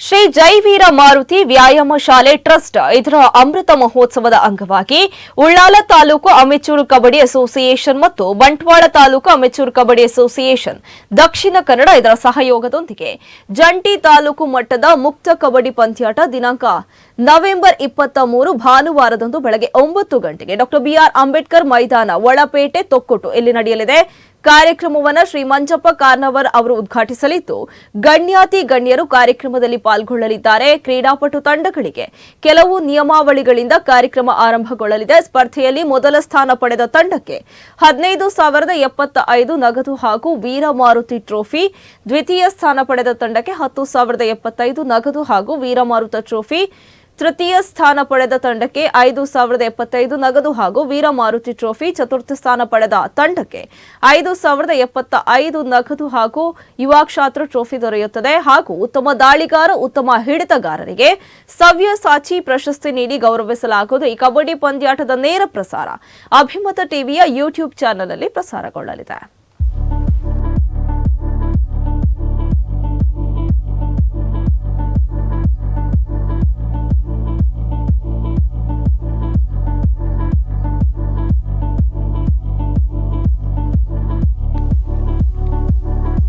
ಶ್ರೀ ಜೈವೀರ ಮಾರುತಿ ವ್ಯಾಯಾಮ ಶಾಲೆ ಟ್ರಸ್ಟ್ ಇದರ ಅಮೃತ ಮಹೋತ್ಸವದ ಅಂಗವಾಗಿ ಉಳ್ಳಾಲ ತಾಲೂಕು ಅಮೆಚೂರು ಕಬಡ್ಡಿ ಅಸೋಸಿಯೇಷನ್ ಮತ್ತು ಬಂಟ್ವಾಳ ತಾಲೂಕು ಅಮೆಚೂರು ಕಬಡ್ಡಿ ಅಸೋಸಿಯೇಷನ್ ದಕ್ಷಿಣ ಕನ್ನಡ ಇದರ ಸಹಯೋಗದೊಂದಿಗೆ ಜಂಟಿ ತಾಲೂಕು ಮಟ್ಟದ ಮುಕ್ತ ಕಬಡ್ಡಿ ಪಂದ್ಯಾಟ ದಿನಾಂಕ ನವೆಂಬರ್ ಇಪ್ಪತ್ತ ಮೂರು ಭಾನುವಾರದಂದು ಬೆಳಗ್ಗೆ ಒಂಬತ್ತು ಗಂಟೆಗೆ. ಡಾಕ್ಟರ್ ಬಿಆರ್ ಅಂಬೇಡ್ಕರ್ ಮೈದಾನ, ಒಳಪೇಟೆ, ತೊಕ್ಕೊಟ್ಟು. ಇಲ್ಲಿ ನಡೆಯಲಿದೆ. ಕಾರ್ಯಕ್ರಮವನ್ನು ಶ್ರೀ ಮಂಜಪ್ಪ ಕಾರ್ನವರ್ ಅವರು ಉದ್ಘಾಟಿಸಲಿದ್ದು, ಗಣ್ಯಾತಿ ಗಣ್ಯರು ಕಾರ್ಯಕ್ರಮದಲ್ಲಿ ಪಾಲ್ಗೊಳ್ಳಲಿದ್ದಾರೆ. ಕ್ರೀಡಾಪಟು ತಂಡಗಳಿಗೆ ಕೆಲವು ನಿಯಮಾವಳಿಗಳಿಂದ ಕಾರ್ಯಕ್ರಮ ಆರಂಭಗೊಳ್ಳಲಿದೆ. ಸ್ಪರ್ಧೆಯಲ್ಲಿ ಮೊದಲ ಸ್ಥಾನ ಪಡೆದ ತಂಡಕ್ಕೆ ಹದಿನೈದು ಸಾವಿರದ ಎಪ್ಪತ್ತ ಐದು ನಗದು ಹಾಗೂ ವೀರಮಾರುತಿ ಟ್ರೋಫಿ, ದ್ವಿತೀಯ ಸ್ಥಾನ ಪಡೆದ ತಂಡಕ್ಕೆ ಹತ್ತು ಸಾವಿರದ ಎಪ್ಪತ್ತೈದು ನಗದು ಹಾಗೂ ವೀರಮಾರುತ ಟ್ರೋಫಿ ತೃತೀಯ ಸ್ಥಾನ ಪಡೆದ ತಂಡಕ್ಕೆ ಐದು ಸಾವಿರದ ಎಪ್ಪತ್ತೈದು ನಗದು ಹಾಗೂ ವೀರಮಾರುತಿ ಟ್ರೋಫಿ ಚತುರ್ಥ ಸ್ಥಾನ ಪಡೆದ ತಂಡಕ್ಕೆ ಐದು ಸಾವಿರದ ಎಪ್ಪತ್ತ ಐದು ನಗದು ಹಾಗೂ ಯುವಾಕ್ಷಾತ್ರ ಟ್ರೋಫಿ ದೊರೆಯುತ್ತದೆ ಹಾಗೂ ಉತ್ತಮ ದಾಳಿಗಾರ, ಉತ್ತಮ ಹಿಡಿತಗಾರರಿಗೆ ಸವ್ಯಸಾಚಿ ಪ್ರಶಸ್ತಿ ನೀಡಿ ಗೌರವಿಸಲಾಗುವುದು. ಈ ಕಬಡ್ಡಿ ಪಂದ್ಯಾಟದ ನೇರ ಪ್ರಸಾರ ಅಭಿಮತ ಟಿವಿಯ ಯೂಟ್ಯೂಬ್ ಚಾನೆಲ್ನಲ್ಲಿ ಪ್ರಸಾರಗೊಳ್ಳಲಿದೆ.